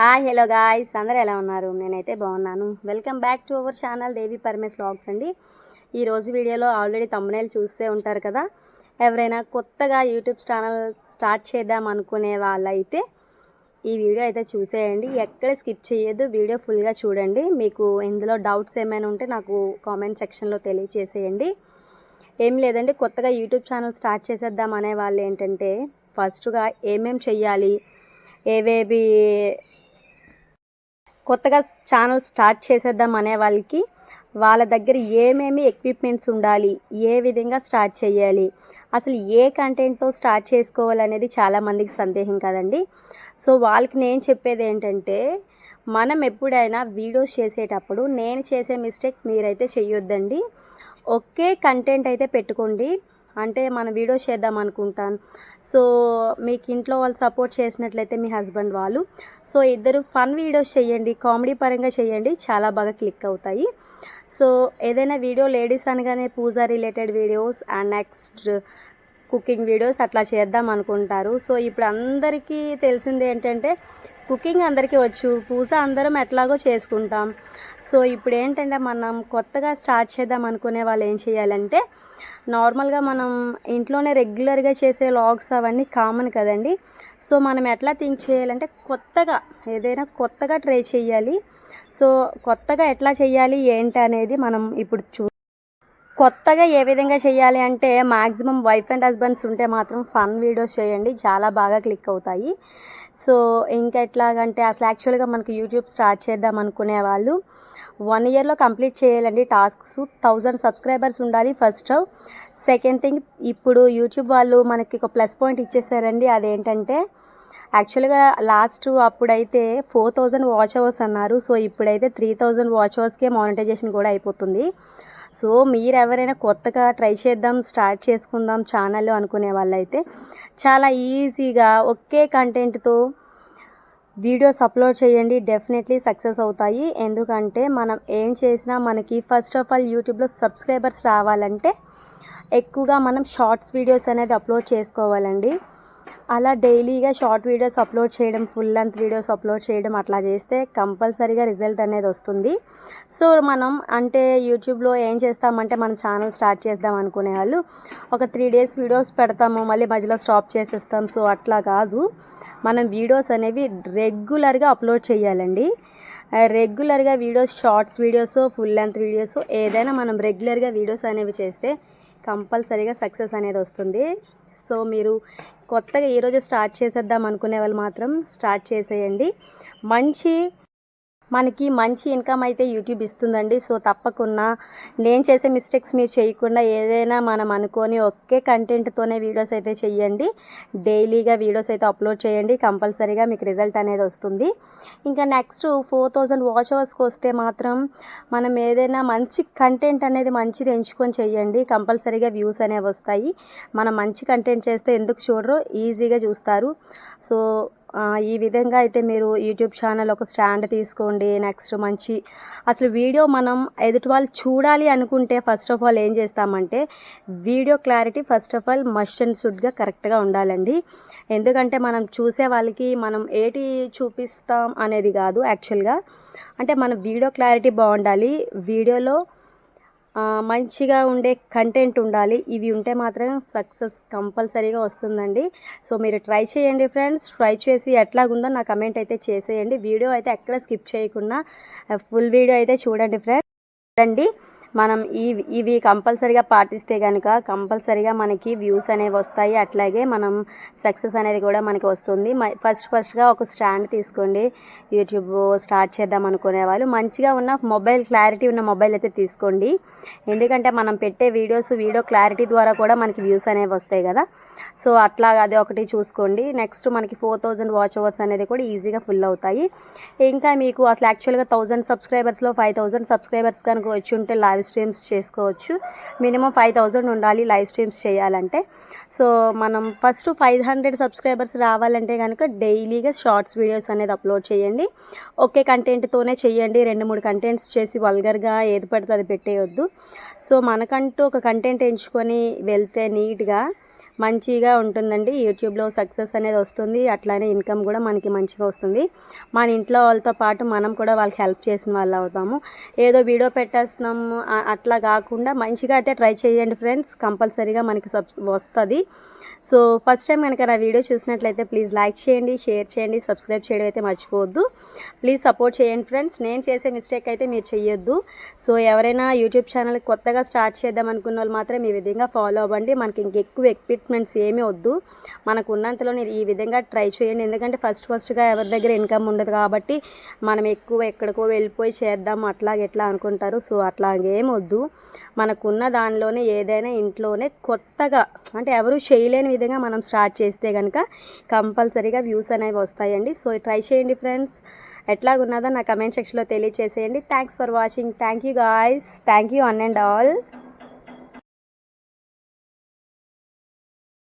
Hi hello guys. అందరూ ఎలా ఉన్నారు? నేనైతే బాగున్నాను. Welcome back to our channel Devi Paramesh vlogs అండి. ఈరోజు వీడియోలో ఆల్రెడీ తమ్మునేలు చూస్తే ఉంటారు కదా. ఎవరైనా కొత్తగా యూట్యూబ్ ఛానల్ స్టార్ట్ చేద్దాం అనుకునే వాళ్ళైతే ఈ వీడియో అయితే చూసేయండి. ఎక్కడ స్కిప్ చేయొద్దు. వీడియో ఫుల్గా చూడండి. మీకు ఇందులో డౌట్స్ ఏమైనా ఉంటే నాకు కామెంట్ సెక్షన్లో తెలియచేసేయండి. ఏం లేదండి. కొత్తగా యూట్యూబ్ ఛానల్ స్టార్ట్ చేసేద్దాం అనే వాళ్ళు ఏంటంటే ఫస్ట్గా ఏమేమి చెయ్యాలి? ఏవేవి కొత్తగా ఛానల్ స్టార్ట్ చేసేద్దాం అనే వాళ్ళకి వాళ్ళ దగ్గర ఏమేమి ఎక్విప్మెంట్స్ ఉండాలి ఏ విధంగా స్టార్ట్ చేయాలి అసలు ఏ కంటెంట్తో స్టార్ట్ చేసుకోవాలనేది చాలామందికి సందేహం కదండి. సో వాళ్ళకి నేను చెప్పేది ఏంటంటే మనం ఎప్పుడైనా వీడియోస్ చేసేటప్పుడు నేను చేసే మిస్టేక్ మీరైతే చేయొద్దండి ఒకే కంటెంట్ అయితే పెట్టుకోండి. అంటే మన వీడియో చేద్దాం అనుకుంటాను. సో మీకు ఇంట్లో వాళ్ళు సపోర్ట్ చేసినట్లయితే మీ హస్బెండ్ వాళ్ళు. సో ఇద్దరు ఫన్ వీడియోస్ చేయండి కామెడీ పరంగా చేయండి చాలా బాగా క్లిక్ అవుతాయి. సో ఏదైనా వీడియో లేడీస్ అనగానే puja related videos and next cooking videos అట్లా చేద్దాం అనుకుంటారు. సో ఇప్పుడు అందరికీ తెలిసింది ఏంటంటే కుకింగ్ అందరికీ వచ్చు పూజ అందరం ఎట్లాగో చేసుకుంటాం. సో ఇప్పుడు ఏంటంటే మనం కొత్తగా స్టార్ట్ చేద్దాం అనుకునే వాళ్ళు ఏం చేయాలంటే నార్మల్గా మనం ఇంట్లోనే రెగ్యులర్గా చేసే లాగ్స్ అవన్నీ కామన్ కదండి. సో మనం ఎట్లా థింక్ చేయాలంటే కొత్తగా ఏదైనా కొత్తగా ట్రై చేయాలి. సో కొత్తగా ఎట్లా చేయాలి ఏంటి అనేది మనం ఇప్పుడు చూ కొత్తగా ఏ విధంగా చేయాలి అంటే మ్యాక్సిమం వైఫ్ అండ్ హస్బెండ్స్ ఉంటే మాత్రం ఫన్ వీడియోస్ చేయండి చాలా బాగా క్లిక్ అవుతాయి. సో ఇంకా ఎట్లాగంటే అసలు యాక్చువల్గా మనకు యూట్యూబ్ స్టార్ట్ చేద్దాం అనుకునే వాళ్ళు వన్ ఇయర్లో కంప్లీట్ చేయాలండి టాస్క్స్ థౌజండ్ సబ్స్క్రైబర్స్ ఉండాలి ఫస్ట్ సెకండ్ థింగ్ ఇప్పుడు యూట్యూబ్ వాళ్ళు మనకి ఒక ప్లస్ పాయింట్ ఇచ్చేసారండి. అదేంటంటే యాక్చువల్గా లాస్ట్ అప్పుడైతే ఫోర్ థౌజండ్ వాచ్ అవర్స్ అన్నారు. సో ఇప్పుడైతే త్రీ థౌజండ్ వాచ్ అవర్స్కే మానిటైజేషన్ కూడా అయిపోతుంది. సో మీరు ఎవరైనా కొత్తగా ట్రై చేద్దాం స్టార్ట్ చేసుకుందాం ఛానల్ అనుకునే వాళ్ళైతే చాలా ఈజీగా ఒకే కంటెంట్తో వీడియోస్ అప్లోడ్ చేయండి డెఫినెట్లీ సక్సెస్ అవుతాయి. ఎందుకంటే మనం ఏం చేసినా మనకి ఫస్ట్ ఆఫ్ ఆల్ యూట్యూబ్లో సబ్స్క్రైబర్స్ రావాలంటే ఎక్కువగా మనం షార్ట్స్ వీడియోస్ అనేది అప్లోడ్ చేసుకోవాలండి. అలా డైలీగా షార్ట్ వీడియోస్ అప్లోడ్ చేయడం ఫుల్ లెంత్ వీడియోస్ అప్లోడ్ చేయడం అట్లా చేస్తే కంపల్సరీగా రిజల్ట్ అనేది వస్తుంది. సో మనం అంటే యూట్యూబ్లో ఏం చేస్తామంటే మన ఛానల్ స్టార్ట్ చేద్దాం అనుకునే వాళ్ళు ఒక త్రీ డేస్ వీడియోస్ పెడతాము మళ్ళీ మధ్యలో స్టాప్ చేసేస్తాం. సో అట్లా కాదు. మనం వీడియోస్ అనేవి రెగ్యులర్గా అప్లోడ్ చేయాలండి. రెగ్యులర్గా videos shorts videos full length videos ఏదైనా మనం రెగ్యులర్గా వీడియోస్ అనేవి చేస్తే కంపల్సరీగా సక్సెస్ అనేది వస్తుంది. సో మీరు కొత్తగా ఈరోజు స్టార్ట్ చేసేద్దాం అనుకునే వాళ్ళు మాత్రం స్టార్ట్ చేసేయండి. మంచి మనకి మంచి ఇన్కమ్ అయితే యూట్యూబ్ ఇస్తుందండి. సో తప్పకుండా నేను చేసే మిస్టేక్స్ మీరు చేయకుండా ఏదైనా మనం అనుకొని ఒకే కంటెంట్తోనే వీడియోస్ అయితే చేయండి డైలీగా వీడియోస్ అయితే అప్లోడ్ చేయండి. కంపల్సరీగా మీకు రిజల్ట్ అనేది వస్తుంది. ఇంకా నెక్స్ట్ ఫోర్ థౌజండ్ వాచ్ అవర్స్కి వస్తే మాత్రం మనం ఏదైనా మంచి కంటెంట్ అనేది మంచిది ఎంచుకొని చేయండి కంపల్సరీగా వ్యూస్ అనేవి వస్తాయి. మనం మంచి కంటెంట్ చేస్తే ఎందుకు చూడరు? ఈజీగా చూస్తారు. సో ఈ విధంగా అయితే మీరు యూట్యూబ్ ఛానల్ ఒక స్టాండ్ తీసుకోండి నెక్స్ట్ మంచి అసలు వీడియో మనం ఎదుటి వాళ్ళు చూడాలి అనుకుంటే ఫస్ట్ ఆఫ్ ఆల్ ఏం చేస్తామంటే video clarity first of all must and షుడ్గా కరెక్ట్గా ఉండాలండి. ఎందుకంటే మనం చూసే వాళ్ళకి మనం ఏటి చూపిస్తాం అనేది కాదు యాక్చువల్గా అంటే మన వీడియో క్లారిటీ బాగుండాలి వీడియోలో మంచిగా ఉండే కంటెంట్ ఉండాలి. ఇవి ఉంటే మాత్రం సక్సెస్ కంపల్సరీగా వస్తుందండి. సో మీరు ట్రై చేయండి ఫ్రెండ్స్. ట్రై చేసి ఎట్లాగుందో నా కమెంట్ అయితే చేసేయండి. వీడియో అయితే ఎక్కడ స్కిప్ చేయకుండా ఫుల్ వీడియో అయితే చూడండి ఫ్రెండ్స్. రండి. మనం ఈ ఇవి కంపల్సరీగా పాటిస్తే కనుక కంపల్సరీగా మనకి వ్యూస్ అనేవి వస్తాయి. అట్లాగే మనం సక్సెస్ అనేది కూడా మనకి వస్తుంది. ఫస్ట్ ఫస్ట్గా ఒక స్టాండ్ తీసుకోండి. యూట్యూబ్ స్టార్ట్ చేద్దాం అనుకునే వాళ్ళు. మంచిగా ఉన్న మొబైల్ క్లారిటీ ఉన్న మొబైల్ అయితే తీసుకోండి. ఎందుకంటే మనం పెట్టే వీడియోస్ వీడియో క్లారిటీ ద్వారా కూడా మనకి వ్యూస్ అనేవి వస్తాయి కదా. సో అట్లా అది ఒకటి చూసుకోండి. నెక్స్ట్ మనకి ఫోర్ థౌజండ్ వాచ్ అవర్స్ అనేది కూడా ఈజీగా ఫుల్ అవుతాయి. ఇంకా మీకు అసలు యాక్చువల్గా థౌజండ్ సబ్స్క్రైబర్స్లో ఫైవ్ థౌజండ్ సబ్స్క్రైబర్స్ కనుక వచ్చి ఉంటే లైవ్ స్ట్రీమ్స్ చేసుకోవచ్చు. మినిమం ఫైవ్ థౌజండ్ ఉండాలి లైవ్ స్ట్రీమ్స్ చేయాలంటే. సో మనం ఫస్ట్ ఫైవ్ హండ్రెడ్ సబ్స్క్రైబర్స్ రావాలంటే కనుక డైలీగా షార్ట్స్ వీడియోస్ అనేది అప్లోడ్ చేయండి. ఒకే కంటెంట్తోనే చేయండి. రెండు మూడు కంటెంట్స్ చేసి వల్గర్గా ఏది పడితే అది పెట్టేయొద్దు. సో మనకంటూ ఒక కంటెంట్ ఎంచుకొని వెళ్తే నీట్గా మంచిగా ఉంటుందండి. యూట్యూబ్లో సక్సెస్ అనేది వస్తుంది. అట్లానే ఇన్కమ్ కూడా మనకి మంచిగా వస్తుంది. మన ఇంట్లో వాళ్ళతో పాటు మనం కూడా వాళ్ళకి హెల్ప్ చేసిన వాళ్ళు అవుతాము. ఏదో వీడియో పెట్టేస్తున్నాము అట్లా కాకుండా మంచిగా అయితే ట్రై చేయండి ఫ్రెండ్స్. కంపల్సరీగా మనకి సబ్ వస్తుంది. సో ఫస్ట్ టైం కనుక నా వీడియో చూసినట్లయితే ప్లీజ్ లైక్ చేయండి షేర్ చేయండి సబ్స్క్రైబ్ చేయడం అయితే మర్చిపోవద్దు. ప్లీజ్ సపోర్ట్ చేయండి ఫ్రెండ్స్. నేను చేసే మిస్టేక్ అయితే మీరు చేయొద్దు సో ఎవరైనా యూట్యూబ్ ఛానల్ కొత్తగా స్టార్ట్ చేద్దాం అనుకున్న వాళ్ళు మాత్రం ఈ విధంగా ఫాలో అవ్వండి. మనకి ఇంకెక్కువ ఎక్విప్మెంట్స్ ఏమీ వద్దు. మనకు ఉన్నంతలో ఈ విధంగా ట్రై చేయండి. ఎందుకంటే ఫస్ట్ ఫస్ట్గా ఎవరి దగ్గర ఇన్కమ్ ఉండదు కాబట్టి మనం ఎక్కువ ఎక్కడికో వెళ్ళిపోయి చేద్దాం అట్లాగెట్లా అనుకుంటారు. సో అట్లాగేం వద్దు. మనకున్న దానిలోనే ఏదైనా ఇంట్లోనే కొత్తగా అంటే ఎవరు చేయలేని విధంగా మనం స్టార్ట్ చేస్తే కనుక కంపల్సరీగా వ్యూస్ అనేవి వస్తాయండి. సో ట్రై చేయండి ఫ్రెండ్స్ ఎట్లాగున్నదో నా కమెంట్ సెక్షన్లో తెలియచేసేయండి. Thanks for watching thank you guys thank you an and all